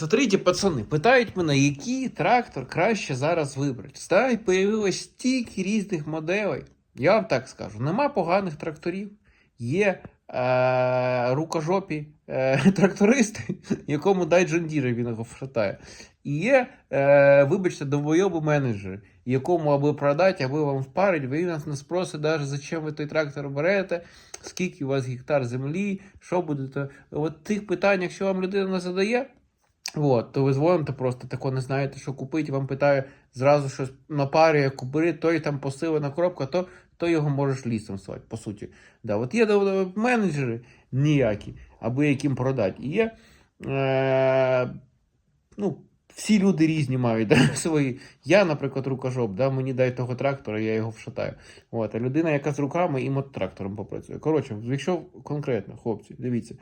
Смотрите, пацани, питають мене, який трактор краще зараз вибрати. Ста, і появилось стільки різних моделей. Я вам так скажу: нема поганих тракторів. Є е, рукожопі е, трактористи, якому дай джондіри, він його вшатає. І є, е, вибачте, довбойоби менеджери, якому аби продати, аби вам впарить, ви нас не спросить, навіть зачем ви той трактор берете, скільки у вас гектар землі, що будете. От тих питань, якщо вам людина не задає. От, то ви дзвоните просто тако не знаєте, що купити, вам питає зразу щось на парі, купи, той там посилена коробка, то, то його можеш лісом свати, по суті. Да, от є менеджери ніякі, аби яким продати. І є, е, ну, всі люди різні мають да, свої. Я, наприклад, рукожоп, да, мені дай того трактора, я його вшатаю. От, а людина, яка з руками і мототрактором попрацює. Коротше, якщо конкретно, хлопці, дивіться.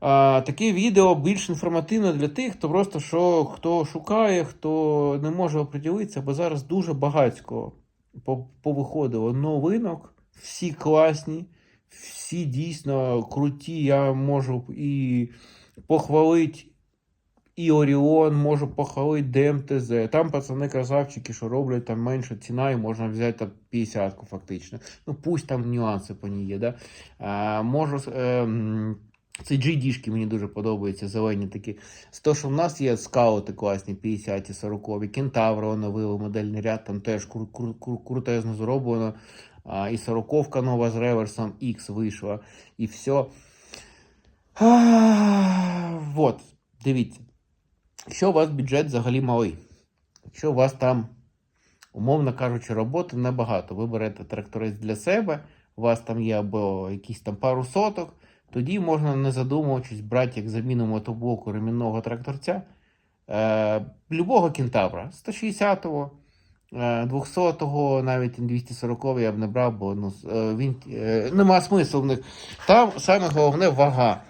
Таке відео більш інформативне для тих, хто просто що, хто шукає, хто не може оприділитися, бо зараз дуже багатько повиходило новинок, всі класні, всі дійсно круті. Я можу і похвалити і Оріон, можу похвалити ДМТЗ. Там пацани красавчики, що роблять там менша ціна, і можна взяти там 50 фактично. Ну, пусть там нюанси по ній є. Да? А, можу. Е, це GD-шки мені дуже подобаються, зелені такі. З того, що в нас є скаути класні, 50 40 Кентаври оновили модельний ряд, там теж кру- кру- кру- крутезно зроблено. А, і 40 нова з реверсом X вийшла, і все. Вот, дивіться. Якщо у вас бюджет взагалі малий, якщо у вас там, умовно кажучи, роботи небагато, ви берете тракторець для себе, у вас там є або якісь там пару соток, тоді можна, не задумуючись, брати як заміну мотоблоку ремінного тракторця е, любого кентавра 160-го, е, 200-го, навіть 240-го я б не брав, бо ну, е, він, е, нема смислу в них. Там саме головне вага.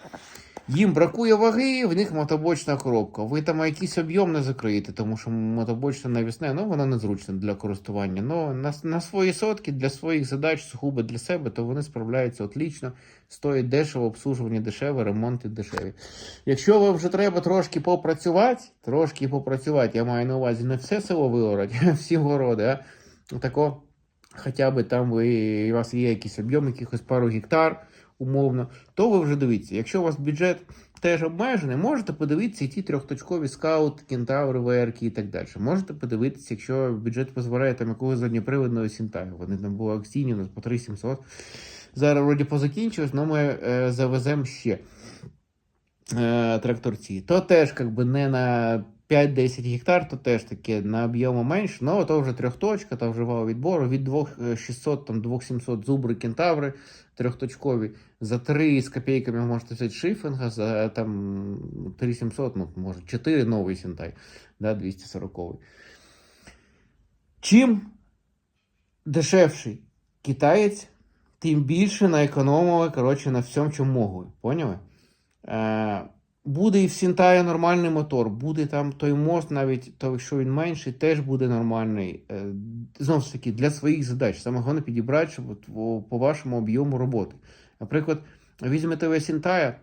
Їм бракує ваги, в них мотобочна коробка. Ви там якийсь об'єм не закриєте, тому що мотобочна навісне, ну воно незручне для користування. Ну на, на свої сотки, для своїх задач, сугубо для себе, то вони справляються отлично, стоїть дешево, обслужування дешеве, ремонти дешеві. Якщо вам вже треба трошки попрацювати, трошки попрацювати, я маю на увазі не все село виорати, всі городи, а тако, хоча б там ви, у вас є якийсь об'єм, якихось пару гектар умовно, то ви вже дивіться, якщо у вас бюджет теж обмежений, можете подивитися і ті трьохточкові скаут, кентаври, ВРК і так далі. Можете подивитися, якщо бюджет дозволяє там якогось задньоприводного сінтаю. Вони там були акційні, у нас по 3700. Зараз вроді позакінчилось, але ми е, завеземо ще е, тракторці. То теж как би, не на 5-10 гектар, то теж таке на об'єму менше, але то вже трьохточка, то вже вал відбору. Від 2600 там 2700 зубри кентаври трьохточкові. За 3 з копійками можете взяти шифінга, за там 3700, ну, може 4 новий сінтай, да, 240. Чим дешевший китаєць, тим більше наекономили, коротше, на всьому, чому могли. Поняли? Буде і в Сінтая нормальний мотор, буде там той мост, навіть то, якщо він менший, теж буде нормальний. Е, знову ж таки, для своїх задач. Саме головне підібрати, щоб по вашому об'єму роботи. Наприклад, візьмете ви Сінтая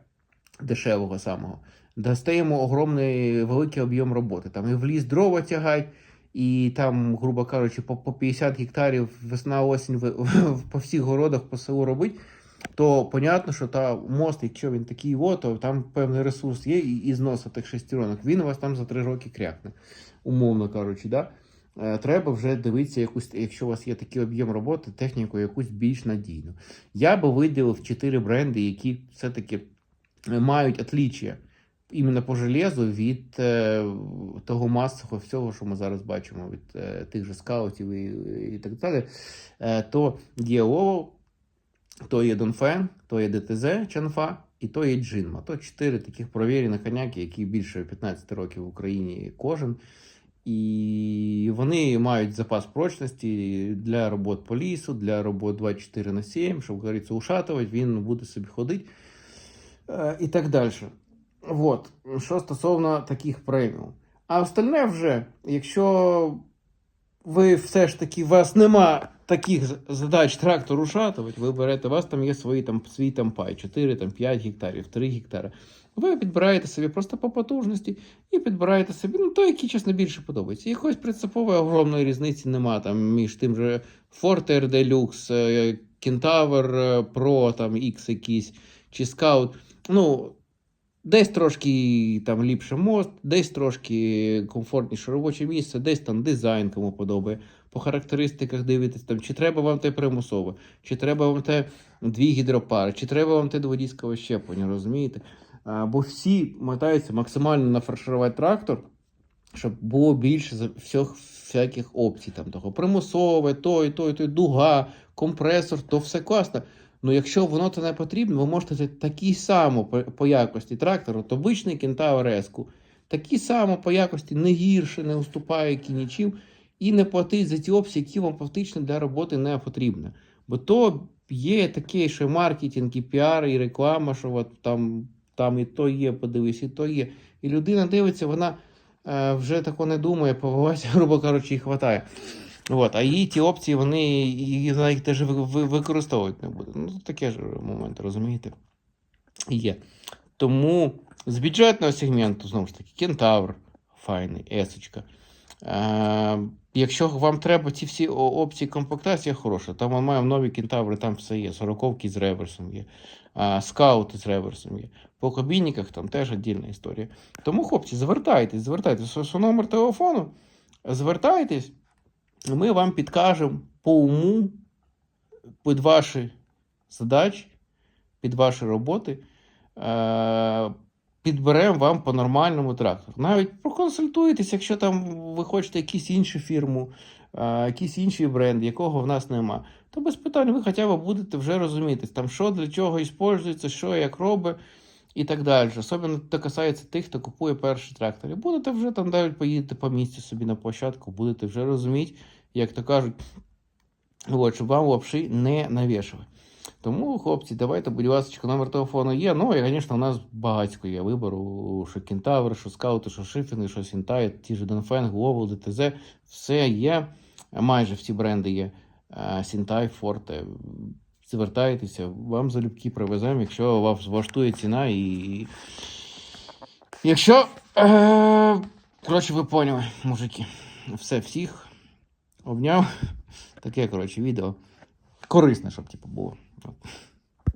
дешевого самого, дасте йому огромний великий об'єм роботи. Там і в ліс дрова тягай, і там, грубо кажучи, по, по 50 гектарів весна осінь по всіх городах по селу робить то понятно, що та мост, якщо він такий, от, то там певний ресурс є, і, і зносу тих шестеронок. Він у вас там за три роки крякне, умовно кажучи. Да? Е, Треба вже дивитися, якусь, якщо у вас є такий об'єм роботи, техніку якусь більш надійну. Я би виділив чотири бренди, які все-таки е, мають отліччя іменно по железу від е, того масового всього, що ми зараз бачимо, від е, тих же скаутів і, і так далі. Е, то Лово, то є Донфен, то є ДТЗ Чанфа і то є Джинма. То чотири таких провірені коняки, які більше 15 років в Україні кожен. І вони мають запас прочності для робот по лісу, для робот 24 на 7, щоб говориться, ушатувати, він буде собі ходити е, і так далі. Вот. Що стосовно таких преміум. А остальне вже, якщо ви все ж таки у вас нема таких задач трактор ушатувати, ви берете, у вас там є свої там, свій там пай, 4, там, 5 гектарів, 3 гектари. Ви підбираєте собі просто по потужності і підбираєте собі, ну, той, який, чесно, більше подобається. Якоїсь принципової огромної різниці нема там між тим же Forte RD Deluxe, е, е, Pro, там X якийсь, чи Scout. Ну, десь трошки там ліпше мост, десь трошки комфортніше робоче місце, десь там дизайн кому подобає. По характеристиках дивитесь, там, чи треба вам те примусове, чи треба вам те дві гідропари, чи треба вам те дводійське щеплення, розумієте? А, бо всі мотаються максимально нафарширувати трактор, щоб було більше всіх всяких опцій. Там, того примусове, той, той, той, дуга, компресор, то все класно. Ну, якщо воно то не потрібно, ви можете взяти такий само по, якості трактор, от обичний Кентавр S-ку, такий само по якості, не гірше, не уступає які нічим, і не платить за ті опції, які вам фактично для роботи не потрібні. Бо то є таке, що маркетинг, і піар, і реклама, що от там, там і то є, подивись, і то є. І людина дивиться, вона е, вже тако не думає, повелася, грубо кажучи, і хватає. От, а її ті опції, вони вона їх теж ви- ви- використовувати не буде. Ну, таке ж момент, розумієте? Є. Тому з бюджетного сегменту, знову ж таки, кентавр, файний, есочка. Е, якщо вам треба ці всі опції комплектація хороша, там ми маємо нові кентаври, там все є. Сороковки з реверсом є, а, скаути з реверсом є. По кабінниках там теж віддільна історія. Тому, хлопці, звертайтесь, звертайтесь. Номер телефону, звертайтесь, ми вам підкажемо по уму під ваші задачі, під ваші роботи. Е, підберемо вам по нормальному трактору. Навіть проконсультуйтесь, якщо там ви хочете якусь іншу фірму, е, якийсь інший бренд, якого в нас нема. То без питань ви хоча б будете вже розуміти, там, що для чого використовується, що як робить і так далі. Особливо це касається тих, хто купує перший трактор. І будете вже там навіть поїдете по місці собі на площадку, будете вже розуміти, як то кажуть, от, щоб вам лапши не навішали. Тому, хлопці, давайте, будь ласка, номер телефону є. Ну, і, звісно, у нас багатько є вибору, що Кентавр, що скаути, що шифінги, що Сінтай, ті ж Денфен, Глобал, ДТЗ, все є. Майже всі бренди є. Е, Сінтай, Форте. Звертайтеся, вам залюбки привеземо, якщо вас влаштує ціна і. Якщо. Е... Коротше, ви поняли, мужики. Все, всіх обняв. Таке, коротше, відео. Корисне, щоб типу, було.